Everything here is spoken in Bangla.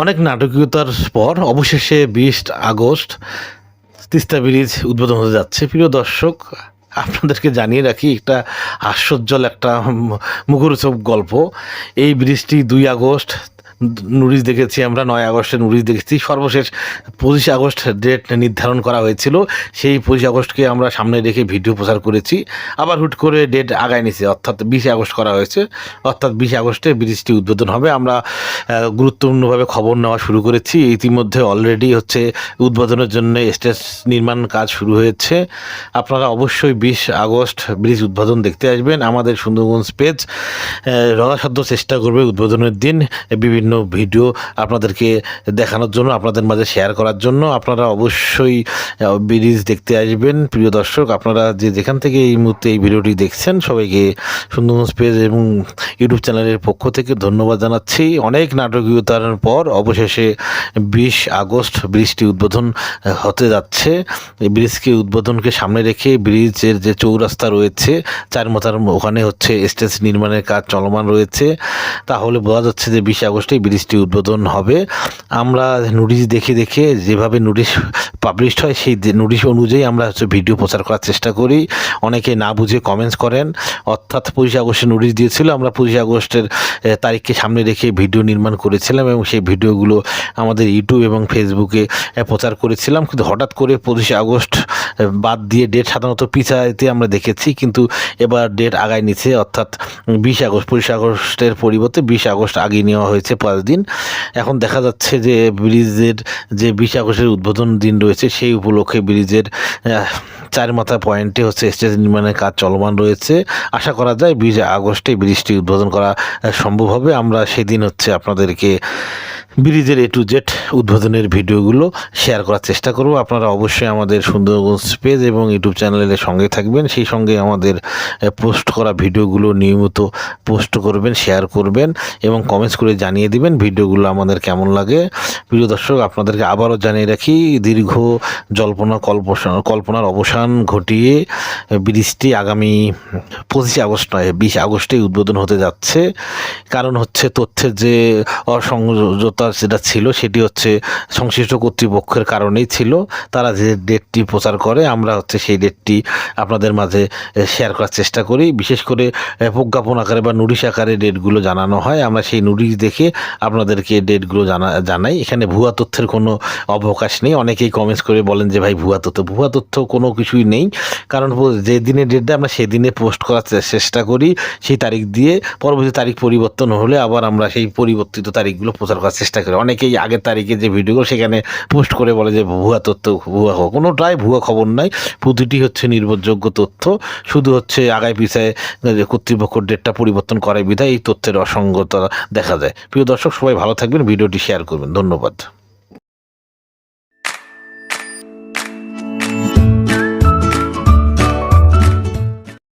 অনেক নাটকীয়তার পর অবশেষে বিশ আগস্ট তিস্তা ব্রিজ উদ্বোধন হতে যাচ্ছে। প্রিয় দর্শক, আপনাদেরকে জানিয়ে রাখি, একটা হাস্যোজ্জ্বল একটা মুখরোচক গল্প। এই ব্রিজটি দুই আগস্ট নুরিশ দেখেছি আমরা, নয় আগস্টে নুরিশ দেখেছি। সর্বশেষ পঁচিশে আগস্ট ডেট নির্ধারণ করা হয়েছিল। সেই পঁচিশে আগস্টকে আমরা সামনে রেখে ভিডিও প্রচার করেছি। আবার হুট করে ডেট আগায় নিছে, অর্থাৎ বিশে আগস্ট করা হয়েছে। অর্থাৎ বিশে আগস্টে ব্রিজটি উদ্বোধন হবে। আমরা গুরুত্বপূর্ণভাবে খবর নেওয়া শুরু করেছি। ইতিমধ্যে অলরেডি হচ্ছে উদ্বোধনের জন্য স্টেজ নির্মাণ কাজ শুরু হয়েছে। আপনারা অবশ্যই বিশ আগস্ট ব্রিজ উদ্বোধন দেখতে আসবেন। আমাদের সুন্দরগঞ্জ পেজ যথাসাধ্য চেষ্টা করবে উদ্বোধনের দিন। বিভিন্ন ভিডিও আপনাদেরকে দেখানোর জন্য, আপনাদের মাঝে শেয়ার করার জন্য আপনারা অবশ্যই ব্রিজ দেখতে আসবেন। প্রিয় দর্শক, আপনারা যে যেখান থেকে এই মুহূর্তে এই ভিডিওটি দেখছেন, সবাইকে সুন্দরগঞ্জ পেজ এবং ইউটিউব চ্যানেলের পক্ষ থেকে ধন্যবাদ জানাচ্ছি। অনেক নাটকীয়তার পর অবশেষে বিশ আগস্ট ব্রিজটি উদ্বোধন হতে যাচ্ছে। এই ব্রিজকে উদ্বোধনকে সামনে রেখে ব্রিজের যে চৌরাস্তা রয়েছে, চার মাথার ওখানে হচ্ছে স্টেজ নির্মাণের কাজ চলমান রয়েছে। তাহলে বোঝা যাচ্ছে যে বিশ আগস্টে ব্রিজটি উদ্বোধন হবে। আমরা নোটিশ দেখে দেখে যেভাবে নোটিশ পাবলিশড হয়, সেই নোটিশ অনুযায়ী আমরা হচ্ছে ভিডিও প্রচার করার চেষ্টা করি। অনেকে না বুঝে কমেন্টস করেন। অর্থাৎ পঁচিশে আগস্টে নোটিশ দিয়েছিল, আমরা পঁচিশে আগস্টের তারিখকে সামনে রেখে ভিডিও নির্মাণ করেছিলাম এবং সেই ভিডিওগুলো আমাদের ইউটিউব এবং ফেসবুকে প্রচার করেছিলাম। কিন্তু হঠাৎ করে পঁচিশে আগস্ট বাদ দিয়ে ডেট সাধারণত পিছাইতে আমরা দেখেছি, কিন্তু এবার ডেট আগায় নিচ্ছে, অর্থাৎ বিশ আগস্ট, পঁচিশ আগস্টের পরিবর্তে বিশ আগস্ট আগিয়ে নেওয়া হয়েছে পাঁচ দিন। এখন দেখা যাচ্ছে যে ব্রিজের যে বিশ আগস্টের উদ্বোধন দিন রয়েছে, সেই উপলক্ষে ব্রিজের চার মাথা পয়েন্টে হচ্ছে স্টেজ নির্মাণের কাজ চলমান রয়েছে। আশা করা যায় বিশ আগস্টে ব্রিজটি উদ্বোধন করা সম্ভব হবে। আমরা সেদিন হচ্ছে আপনাদেরকে ব্রিজের এ টু জেড উদ্বোধনের ভিডিওগুলো শেয়ার করার চেষ্টা করব। আপনারা অবশ্যই আমাদের সুন্দরগঞ্জ পেজ এবং ইউটিউব চ্যানেলের সঙ্গে থাকবেন। সেই সঙ্গে আমাদের পোস্ট করা ভিডিওগুলো নিয়মিত পোস্ট করবেন শেয়ার করবেন এবং কমেন্টস করে জানিয়ে দিবেন ভিডিওগুলো আমাদের কেমন লাগে। প্রিয় দর্শক, আপনাদেরকে আবারও জানিয়ে রাখি, দীর্ঘ জল্পনা কল্পনা কল্পনার অবসান ঘটিয়ে ব্রিজটি আগামী পঁচিশে আগস্ট নয়, বিশ আগস্টে উদ্বোধন হতে যাচ্ছে। কারণ হচ্ছে তথ্যের যে অসংযতা যেটা ছিল সেটি হচ্ছে সংশ্লিষ্ট কর্তৃপক্ষের কারণেই ছিল। তারা যে ডেটটি প্রচার করে, আমরা হচ্ছে সেই ডেটটি আপনাদের মাঝে শেয়ার করার চেষ্টা করি। বিশেষ করে প্রজ্ঞাপন আকারে বা নোটিশ আকারে ডেটগুলো জানানো হয়। আমরা সেই নোটিশ দেখে আপনাদেরকে ডেটগুলো জানা, জানাই। এখানে ভুয়া তথ্যের কোনো অবকাশ নেই। অনেকেই কমেন্টস করে বলেন যে, ভাই, ভুয়া তথ্য। ভুয়া তথ্য কোনো কিছুই নেই। কারণ যে দিনে ডেট দেয় আমরা সেদিনে পোস্ট করার চেষ্টা করি। সেই তারিখ দিয়ে পরবর্তী তারিখ পরিবর্তন হলে আবার আমরা সেই পরিবর্তিত তারিখগুলো প্রচার করার চেষ্টা করি। অনেকেই আগের তারিখে যে ভিডিওগুলো সেখানে পোস্ট করে বলে যে ভুয়া তথ্য, ভুয়া কোনোটাই ভুয়া খবর নাই প্রতিটি হচ্ছে নির্ভরযোগ্য তথ্য। শুধু হচ্ছে আগায় পিছায় যে কর্তৃপক্ষ ডেটটা পরিবর্তন করে বিধায় এই তথ্যের অসঙ্গতা দেখা যায়। প্রিয় দর্শক, সবাই ভালো থাকবেন, ভিডিওটি শেয়ার করবেন। ধন্যবাদ।